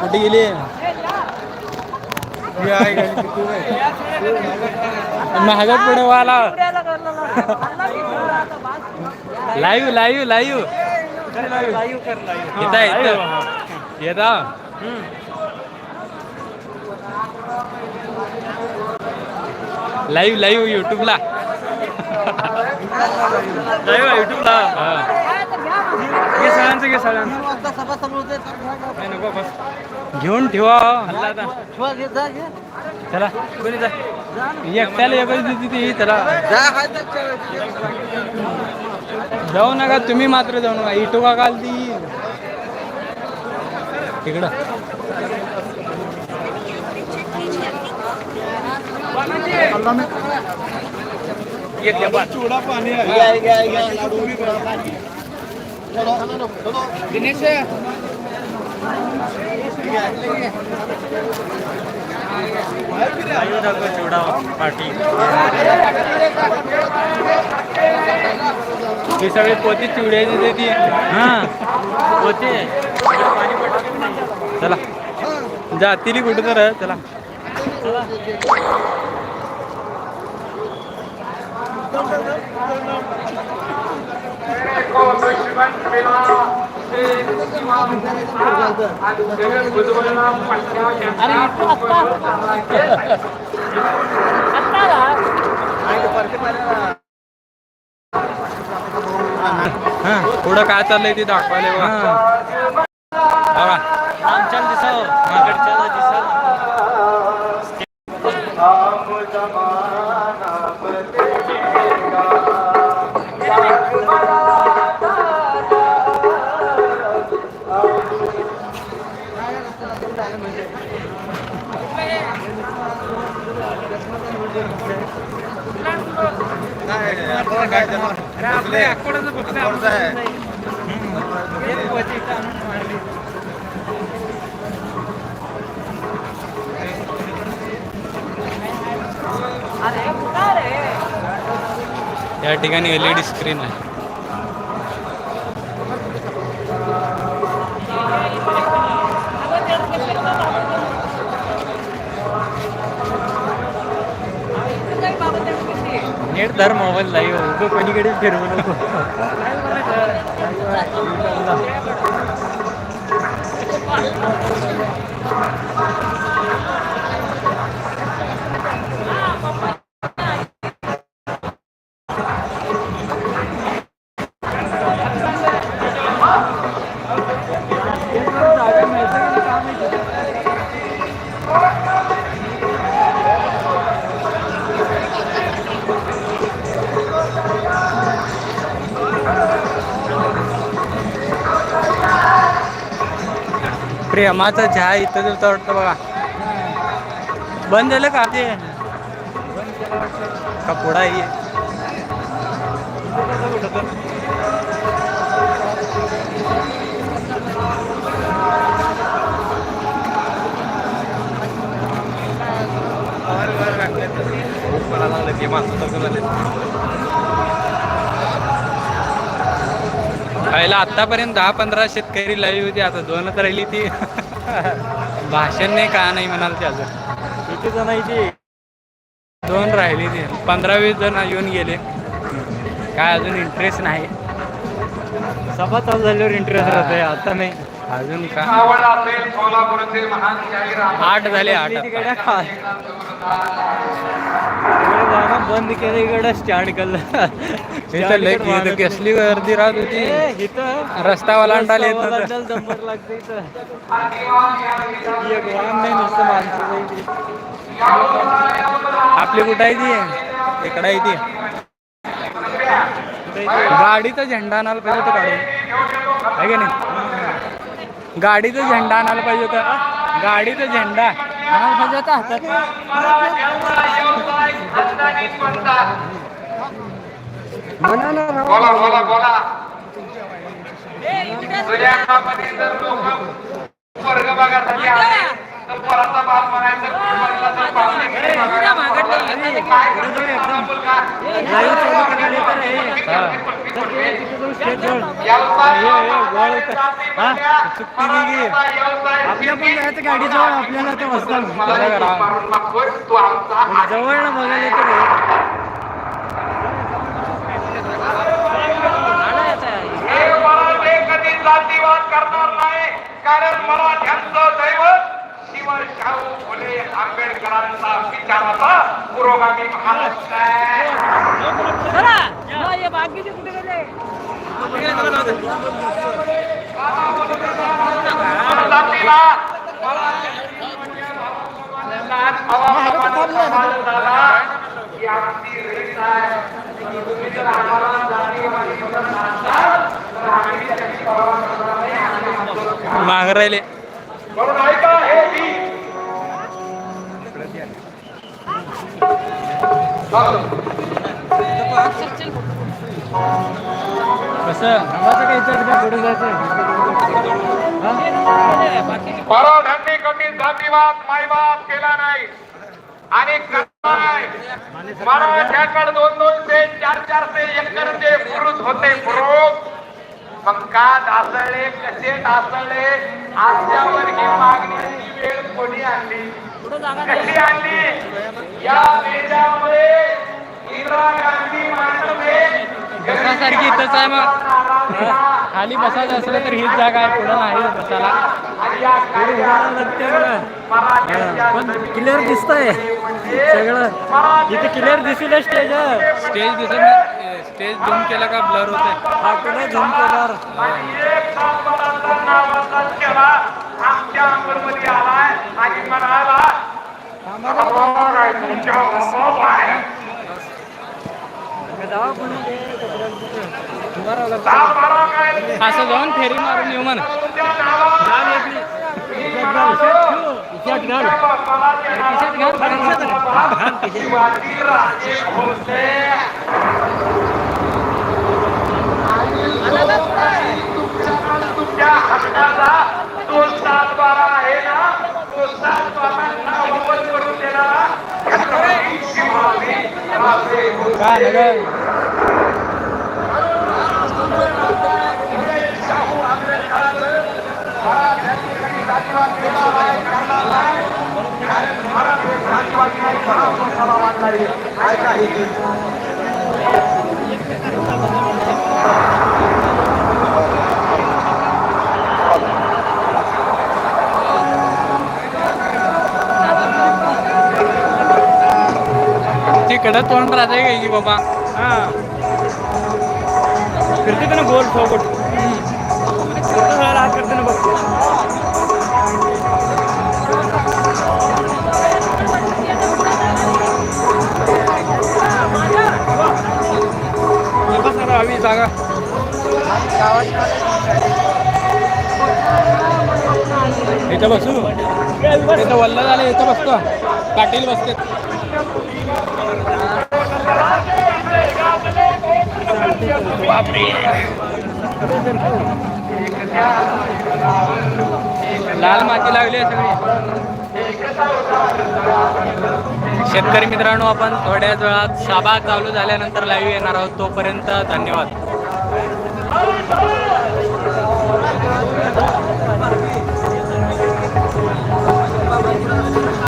कुठे गेली? महागात पुढे वाला. लाईव्ह लाईव्ह लाईव्ह येता येत येता लाईव्ह लाईव्ह युट्यूबला. लाईव्ह युट्यूबला. घे सगळ्यांचं घे सगळ्यांचं. नको बस. घेऊन ठेवा. चला कोणी जा एकट्याला एकच देते ती चला. जाऊ नका तुम्ही मात्र जाऊ नका. इटू का काल ती तिकडं चुडा पाणी दिनेश चिवडा पार्टी. ही सगळी पोती चिवड्याची देते हा. पोते. चला. जातील कुठं तर चला. हा. पुढं काय चाललंय ते दाखवायला आमच्या दिसाव. माकडच्या दिसाव. या ठिकाणी एल ई डी स्क्रीन आहे. नेट मोबाईल लाईव्ह हो. उगं कोणीकडे फिरवू नको प्रेमाचा चहा इथं दिवसा वाटतं बघा. बंद झालं का ते कपडा आहे? मला लागलं की माणसं तसं पहिला आतापर्यंत दहा पंधरा शेतकरी लाईव्ह होती. आता दोनच राहिली ती. भाषण नाही का नाही म्हणाल ते अजून. किती जणांची दोन राहिली ती. पंधरा वीस जण येऊन गेले. काय अजून इंटरेस्ट नाही. सभा चालू झाल्यावर इंटरेस्ट राहते आता नाही. अजून का? आठ झाले आठ. जाणं बंद केलं इकडे स्टँड केलं इथं लय इथं कसली गर्दी राहत होती. इथं रस्ता ओलांडायला येत नव्हतं. रस्ता नंबर लागते इथं. एक वाहन नाही नुसतं माणसं. आपली कुठं आहे ती? इकडं आहे ती. गाडीचा झेंडा आणायला पाहिजे होता काढून आहे की नाही? गाडीचा झेंडा आणायला पाहिजे होता. गाडीचा झेंडा. आणायला हातात बोला बोला बोला. तुझ्या जर लोक वर्ग बघासाठी आले तर परत बाल म्हणायचं आपल्या पण जायचं गाडी जवळ आपल्याला ते बसतात करा. जवळ ना बघायला तर जातीवाद करणार नाही कारण मराठ्यांचं दैवत शिवशाहू फुले आंबेडकरांचा विचाराचा पुरोगामी महाराष्ट्र आहे जातीला झाला माग राहिले. म्हणून ऐका हे मी. कसं जातीवाद मायवाद केला नाही. आणि मराठ्याकडे दोन दोनशे चार चारशे एकरचे पुरुष होते पुरुष. मग का ढासळले कसे ढासळले? आजच्यावर ही मागण्याची वेळ कोणी आणली? कशी आणली? या देशामध्ये इंदिरा गांधी मांडवे बसण्यासारखी इथंच आहे मग. खाली बसायचं असलं तर हीच जागा आहे पुढं नाही बसायला. पण क्लिअर दिसतंय. सगळं. इथे क्लिअर दिसेल स्टेज स्टेज दिसत नाही स्टेज झूम केला का ब्लर होते हा कुठे झूम केल्यावर. सातबाराचा केला आमच्या अंगणमध्ये आलाय आणि म्हणाला असं जाऊन फेरी मारून येऊ म्हणा शिवाजी राजे भोसले राजे भोसले. तिकडं तोंड राहते काय की बाबा हा फिरते का ना गोल सोबत हात करते ना बघते जागा इथं बसू इथं वल्ल झालं इथं बसतो पाटील बसते लाल माती लागली आहे सगळी. शेतकरी मित्रांनो आपण थोड्याच वेळात सभा चालू झाल्यानंतर लाईव्ह येणार आहोत. तोपर्यंत धन्यवाद.